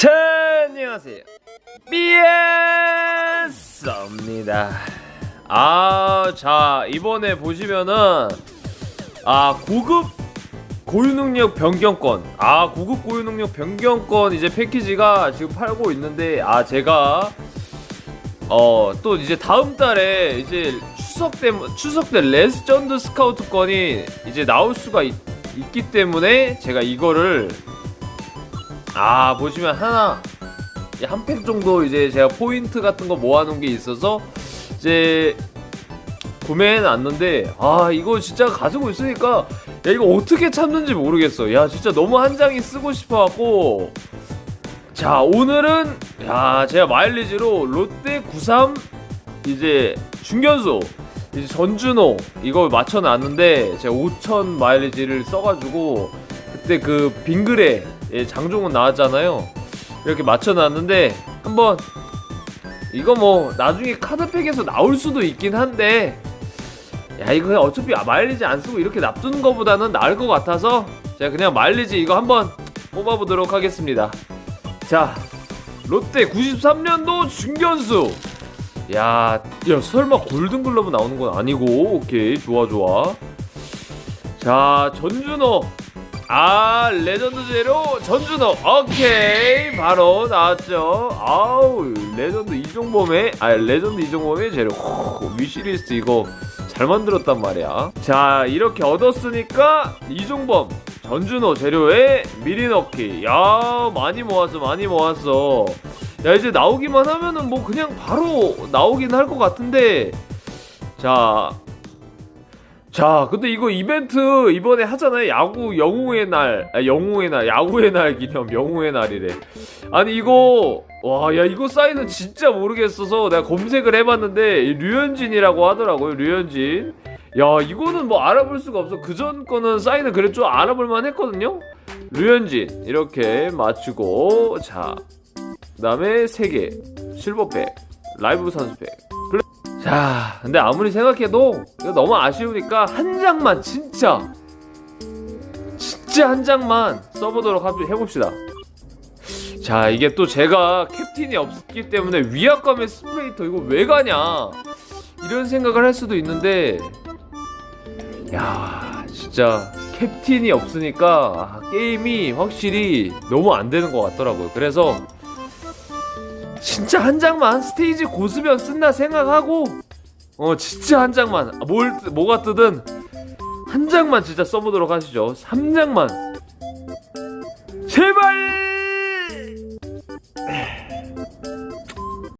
자, 안녕하세요. 비에스입니다. 아, 자, 이번에 보시면은 아, 고급 고유능력 변경권. 아, 고급 고유능력 변경권 이제 패키지가 지금 팔고 있는데 아, 제가 어, 또 이제 다음 달에 이제 추석 때 추석 때 레스전드 스카우트권이 이제 나올 수가 있, 있기 때문에 제가 이거를 아 보시면 하나 한 팩 정도 이제 제가 포인트 같은 거 모아놓은 게 있어서 이제 구매해 놨는데 아 이거 진짜 가지고 있으니까 야 이거 어떻게 참는지 모르겠어. 야 진짜 너무 한 장이 쓰고 싶어갖고. 자 오늘은 야 제가 마일리지로 롯데 93 이제 중견수 이제 전준호 이거 맞춰놨는데 제가 5천 마일리지를 써가지고 그때 그 빙그레 예, 장종훈 나왔잖아요. 이렇게 맞춰놨는데 한번 이거 뭐 나중에 카드팩에서 나올 수도 있긴 한데 야 이거 어차피 마일리지 안 쓰고 이렇게 놔두는 것보다는 나을 것 같아서 제가 그냥 마일리지 이거 한번 뽑아보도록 하겠습니다. 자 롯데 93년도 중견수. 야, 야 설마 골든글러브 나오는 건 아니고 오케이 좋아 좋아. 자 전준호 아 레전드 제로 전준호. 오케이. 바로 나왔죠. 아우 레전드 이종범의 아 레전드 이종범의 제로. 호, 위시리스트 이거 잘 만들었단 말이야. 자 이렇게 얻었으니까 이종범 전준호 재료에 미리 넣기. 야 많이 모았어 많이 모았어. 야 이제 나오기만 하면은 뭐 그냥 바로 나오긴 할 것 같은데. 자 자, 근데 이거 이벤트 이번에 하잖아요. 야구 영웅의 날, 아, 영웅의 날, 야구의 날 기념, 영웅의 날이래. 아니 이거 와, 야 이거 사이즈 진짜 모르겠어서 내가 검색을 해봤는데 이 류현진이라고 하더라고요. 류현진. 야 이거는 뭐 알아볼 수가 없어. 그 전 거는 사인은 그래도 좀 알아볼만 했거든요. 류현진 이렇게 맞추고 자, 그다음에 세 개, 실버백, 라이브 선수백. 자, 근데 아무리 생각해도 이거 너무 아쉬우니까 한 장만 진짜 진짜 한 장만 써보도록 하- 해봅시다. 자, 이게 또 제가 캡틴이 없기 때문에 위압감의 스프레이터 이거 왜 가냐 이런 생각을 할 수도 있는데 야, 진짜 캡틴이 없으니까 아, 게임이 확실히 너무 안 되는 것 같더라고요. 그래서 진짜 한 장만 스테이지 고수면 쓴다 생각하고 어 진짜 한 장만 아, 뭘 뜨- 뭐가 뜨든 한 장만 진짜 써보도록 하시죠. 3장만 제발